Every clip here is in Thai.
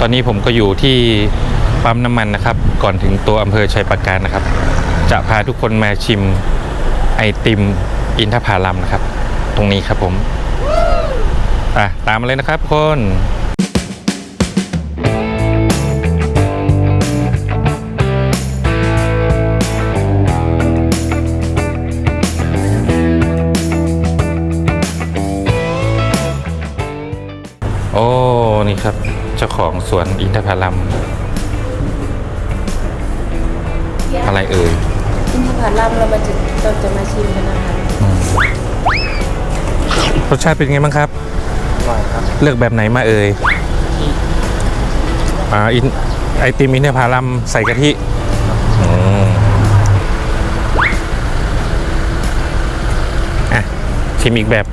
ตอนนี้ผมก็อยู่ที่ปั๊มน้ำมันนะครับ ก่อนถึงตัวอำเภอชัยปราการนะครับ จะพาทุกคนมาชิมไอติมอินทผลัมนะครับ ตรงนี้ครับผมอะตามมาเลยนะครับทุกคน จ้าของสวนอินทผลัมอะไรเอ่ยอินทผลัมเรามาจะเราจะมาชิมกันนะคะรสชาติเป็นไงบ้างครับอร่อยครับเลือกแบบไหนมาเอ่ยอ่าอินไอติมอินทผลัมใส่กะทิอืมอะชิมอีกแบบ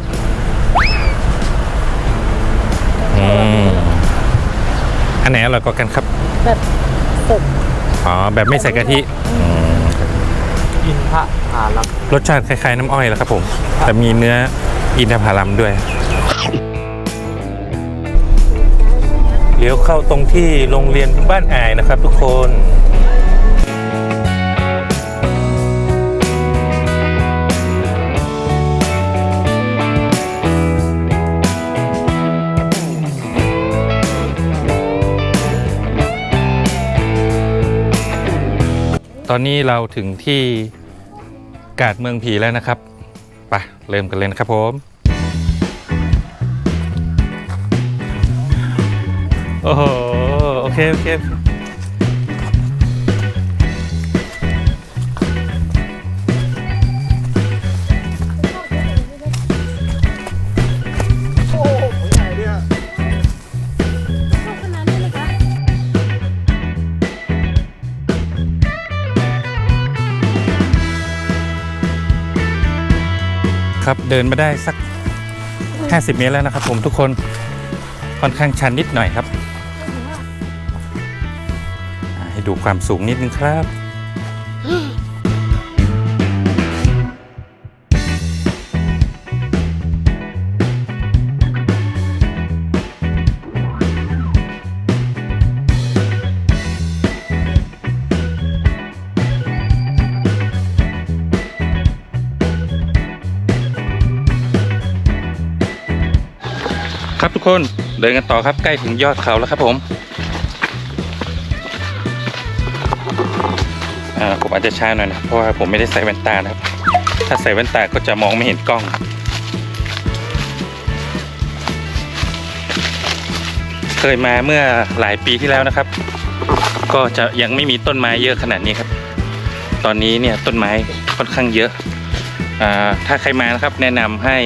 อืม อันไหนอร่อยกว่ากันครับ แบบสุกอ๋อ แบบไม่ใส่กะทิอืมอินทะผาลับรสชาติคล้ายๆน้ำอ้อยแหล้วครับผม แต่มีเนื้ออินทผลัมด้วย เลี้ยวเข้าตรงที่โรงเรียนบ้านอายนะครับทุกคน ตอนนี้เราถึงที่กาดเมืองผีแล้วนะครับไปเริ่มกันเลยนะครับผมโอ้โหโอเคโอเค ครับ เดินมาได้สัก 50 เมตรแล้วนะครับ ผมทุกคนค่อนข้างชันนิดหน่อยครับ ให้ดูความสูงนิดนึงครับ ครับทุกคนเดินกันต่อครับใกล้ถึงยอดเขาแล้วครับผมผมอาจจะช้าหน่อยนะเพราะว่าผมไม่ได้ใส่แว่นตานะครับ ถ้าใส่แว่นตาก็จะมองไม่เห็นกล้องเคยมาเมื่อหลายปีที่แล้วนะครับ ก็จะยังไม่มีต้นไม้เยอะขนาดนี้ครับ ตอนนี้เนี่ยต้นไม้ค่อนข้างเยอะอถ้าใครมานะครับแนะนำให้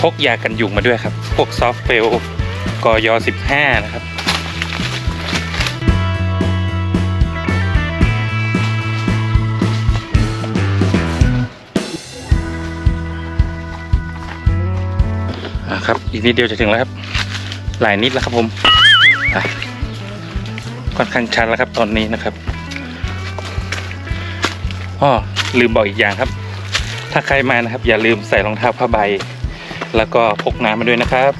พกยากันยุงมาด้วยครับ พวกซอฟเฟลกอย15 นะครับอะครับ อีกนิดเดียวจะถึงแล้วครับ หลายนิดแล้วครับผม ค่อนข้างชันแล้วครับตอนนี้นะครับอ้อลืมบอกอีกอย่างครับ ถ้าใครมานะครับ อย่าลืมใส่รองเท้าผ้าใบ แล้วก็พกน้ำมาด้วยนะครับ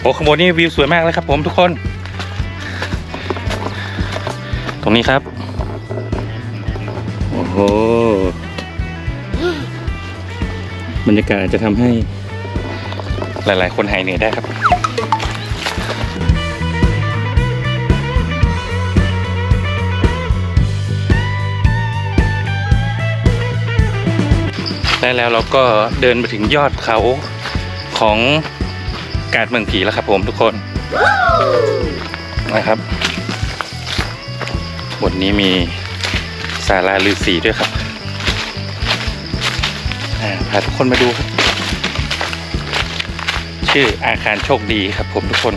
โอ้ข้างบนนี่วิวสวยมากเลยครับผมทุกคน ตรงนี้ครับ โอ้โห บรรยากาศจะทำให้หลาย ๆ คนหายเหนื่อยได้ครับ ได้แล้วเราก็เดินมาถึงยอดเขาของกาดเมืองผีแล้วครับผมทุกคนนะครับบนนี้มีศาลาฤาษีด้วยครับพาทุกคนมาดูครับ ชื่ออาคารโชคดีครับผมทุกคน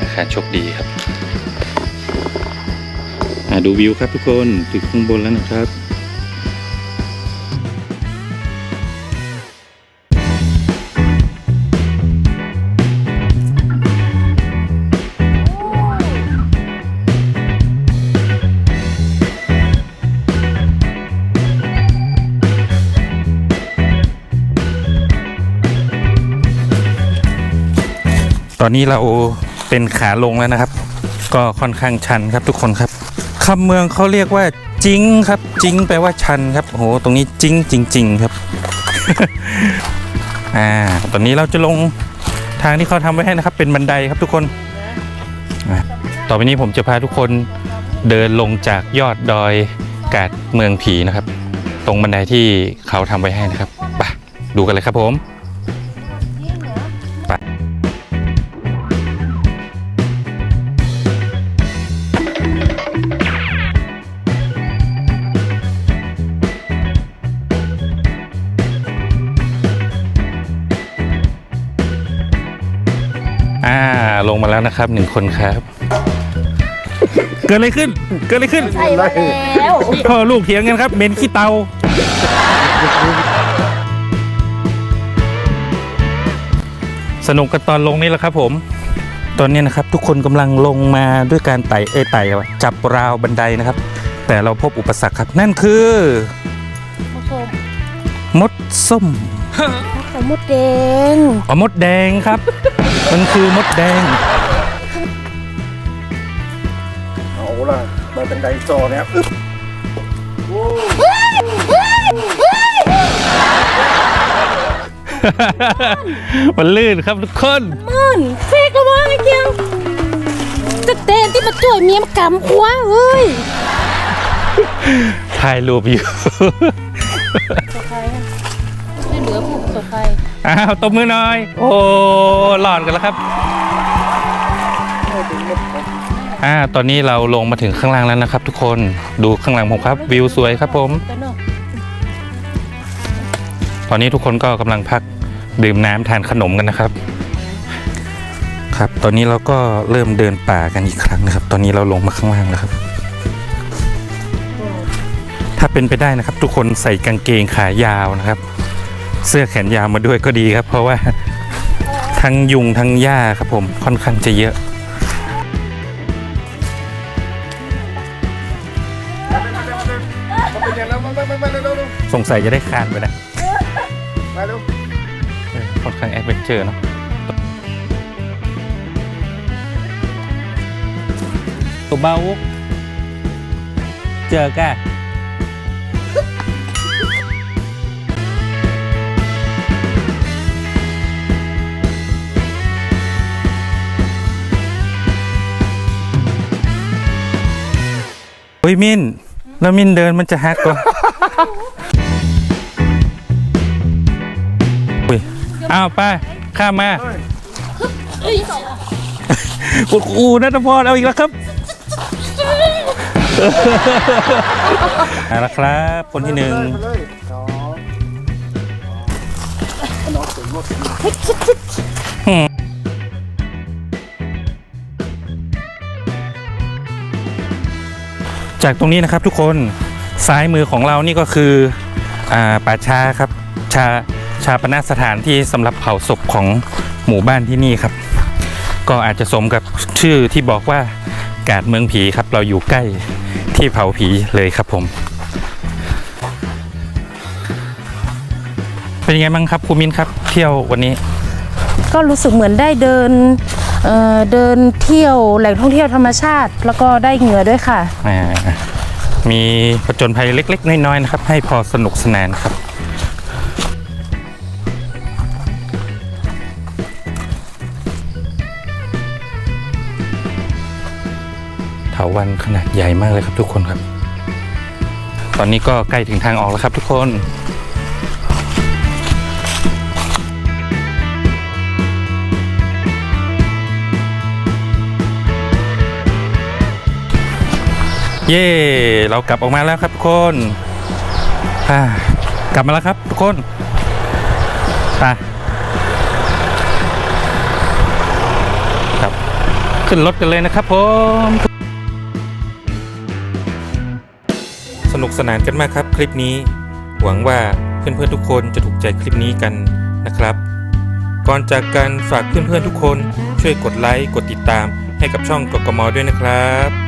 อาคารโชคดีครับดูวิวครับทุกคนถึงข้างบนแล้วนะครับ ตอนนี้เราเป็นขาลงแล้วนะครับ ก็ค่อนข้างชันครับทุกคนครับคำเมืองเขาเรียกว่าจิงครับจิงแปลว่าชันครับโอ้โหตรงนี้จิงจริง ๆ ครับอ่าตอนนี้เราจะลงทางที่เขาทำไว้ให้นะครับ เป็นบันไดครับทุกคน ต่อไปนี้ผมจะพาทุกคนเดินลงจากยอดดอยกาดเมืองผีนะครับ ตรงบันไดที่เขาทำไว้ให้นะครับไปดูกันเลยครับผม ลงมาแล้วนะครับหนึ่งคนครับ เกิดอะไรขึ้น เกิดอะไรขึ้นใช่มาแล้วพ่อลูกเถียงกันครับเมนขี้เตา สนุกกันตอนลงนี่แหละครับผม ตอนนี้นะครับทุกคนกำลังลงมาด้วยการไต่เอยไต่อะจับราวบันไดนะครับ แต่เราพบอุปสรรคครับนั่นคือผู้ชมมดส้ม ไข่มดแดงอ๋อมดแดงครับ มันคือมดแดง เอาล่ะมาเป็นไดโซเนี่ยอึ๊บมันลื่นครับทุกคนมันเฟกระวังไอ้เกียวจะเต้นที่มาจ่วยเมียมากำหัวเอ้ยถ่ายรูปอยู่สไฟไม่ เหลือผูกสไฟอ้าวตบมือหน่อย โอ้หลอดกันแล้วครับ อ่า ตอนนี้เราลงมาถึงข้างล่างแล้วนะครับ ทุกคนดูข้างหลังผมครับ วิวสวยครับผมกันเนาะตอนนี้ทุกคนก็กำลังพักดื่มน้ำทานขนมกันนะครับ ครับ ตอนนี้เราก็เริ่มเดินป่ากันอีกครั้งนะครับ ตอนนี้เราลงมาข้างล่างแล้วครับ ถ้าเป็นไปได้นะครับ ทุกคนใส่กางเกงขายาวนะครับ เสื้อแขนยาวมาด้วยก็ดีครับ เพราะว่าทั้งยุงทั้งหญ้าครับผมค่อนข้างจะเยอะสงสัยจะได้คานไปนะมาเร็วค่อนข้างแอดเวนเจอร์เนาะตัวเบาเจอกัน เฮ้ยมินแล้วมินเดินมันจะฮักก่อนอุ้ยอ้าวไปข้ามมาโอ้โหนัทพรเอาอีกแล้วครับเอาละครับ คนที่หนึ่ง จากตรงนี้นะครับทุกคนซ้ายมือของเรานี่ก็คืออ่าป่าช้าครับชาชาปนสถานที่สำหรับเผาศพของหมู่บ้านที่นี่ครับ ก็อาจจะสมกับชื่อที่บอกว่ากาดเมืองผีครับ เราอยู่ใกล้ที่เผาผีเลยครับผม เป็นยังไงบ้างครับครูมินครับ เที่ยววันนี้ ก็รู้สึกเหมือนได้เดิน เเดินเที่ยวแหล่งท่องเที่ยวธรรมชาติ แล้วก็ได้เหงื่อด้วยค่ะอ่ามีผจญภัยเล็ก ๆ น้อยๆนะครับ ให้พอสนุกสนานครับเถาวันขนาดใหญ่มากเลยครับทุกคนครับ ตอนนี้ก็ใกล้ถึงทางออกแล้วครับทุกคน เย่เรากลับออกมาแล้วครับทุกคนกลับมาแล้วครับทุกคนไปครับขึ้นรถกันเลยนะครับผมสนุกสนานกันมากครับคลิปนี้ หวังว่าเพื่อนๆทุกคนจะถูกใจคลิปนี้กันนะครับ ก่อนจากกันฝากเพื่อนๆทุกคนช่วยกดไลค์กดติดตามให้กับช่องกกมด้วยนะครับ